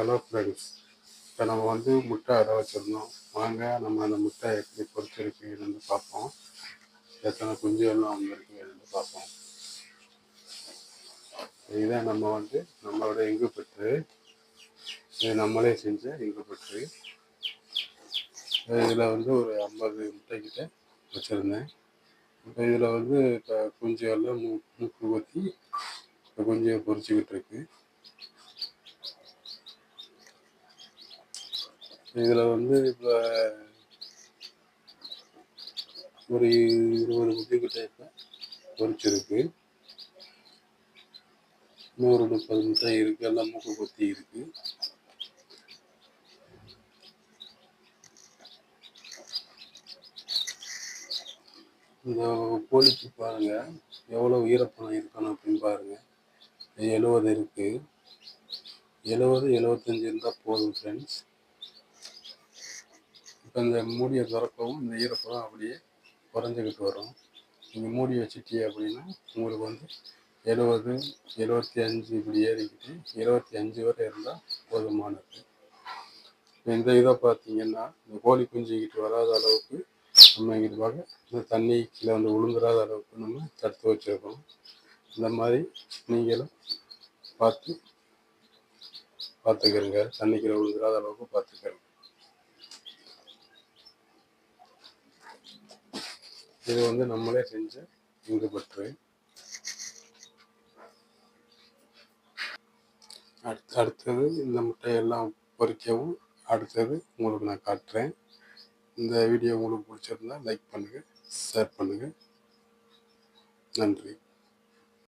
Hello friends இப்போ நம்ம வந்து முட்டை அரை வச்சுருந்தோம். வாங்க நம்ம அந்த முட்டை எப்படி பொறிச்சிருக்குன்னு பார்ப்போம். எத்தனை குஞ்சு எல்லாம் வந்திருக்குன்னு பார்ப்போம். இதுதான் நம்ம வந்து நம்மளோட எங்கு பெற்று இது நம்மளே செஞ்ச எங்கு பெற்று இதில் வந்து ஒரு ஐம்பது முட்டைக்கிட்ட வச்சுருந்தேன். இப்போ இதில் வந்து இப்போ குஞ்சு எல்லாம் மூ மூக்கு ஊற்றி இப்போ குஞ்சை பொறிச்சிக்கிட்டு இருக்குது இதில் வந்து இப்போ ஒரு இருபது முட்டைக்கிட்ட இப்போ பொறிச்சிருக்கு. நூறு முப்பது முட்டை இருக்குது எல்லாம் மூக்கு கொத்தி இருக்குது இந்த கோழிக்கு பாருங்க எவ்வளோ ஈரப்பதம் இருக்கணும் அப்படின்னு பாருங்க. எழுபது இருக்கு. எழுபது எழுபத்தஞ்சி இருந்தால் போதும் ஃப்ரெண்ட்ஸ் இப்போ இந்த மூடியை திறக்கவும் இந்த ஈரப்பதம் அப்படியே குறைஞ்சிக்கிட்டு வரும். நீங்கள் மூடி வச்சுட்டீங்க அப்படின்னா உங்களுக்கு வந்து எழுபது எழுபத்தி அஞ்சு இப்படி ஏறிக்கிட்டு இருபத்தி அஞ்சு வரை இருந்தால் போதுமானது. இந்த இதை பார்த்தீங்கன்னா இந்த கோழி குஞ்சிக்கிட்டு வராத அளவுக்கு நம்ம இங்கிட்டு பார்க்க இந்த தண்ணி கீழே வந்து விழுந்துடாத அளவுக்கு நம்ம தடுத்து வச்சுருக்கோம். இந்த மாதிரி நீங்களும் பார்த்து பார்த்துக்கிறங்க தண்ணி கீழே விழுந்துடாத அளவுக்கு பார்த்துக்கிறோம் இது வந்து நம்மளே செஞ்ச இங்கு பற்று அடுத்து அடுத்தது இந்த முட்டையெல்லாம் பொறிக்கவும் அடுத்தது உங்களுக்கு நான் காட்டுறேன். இந்த வீடியோ உங்களுக்கு பிடிச்சிருந்தா லைக் பண்ணுங்கள் ஷேர் பண்ணுங்கள் நன்றி.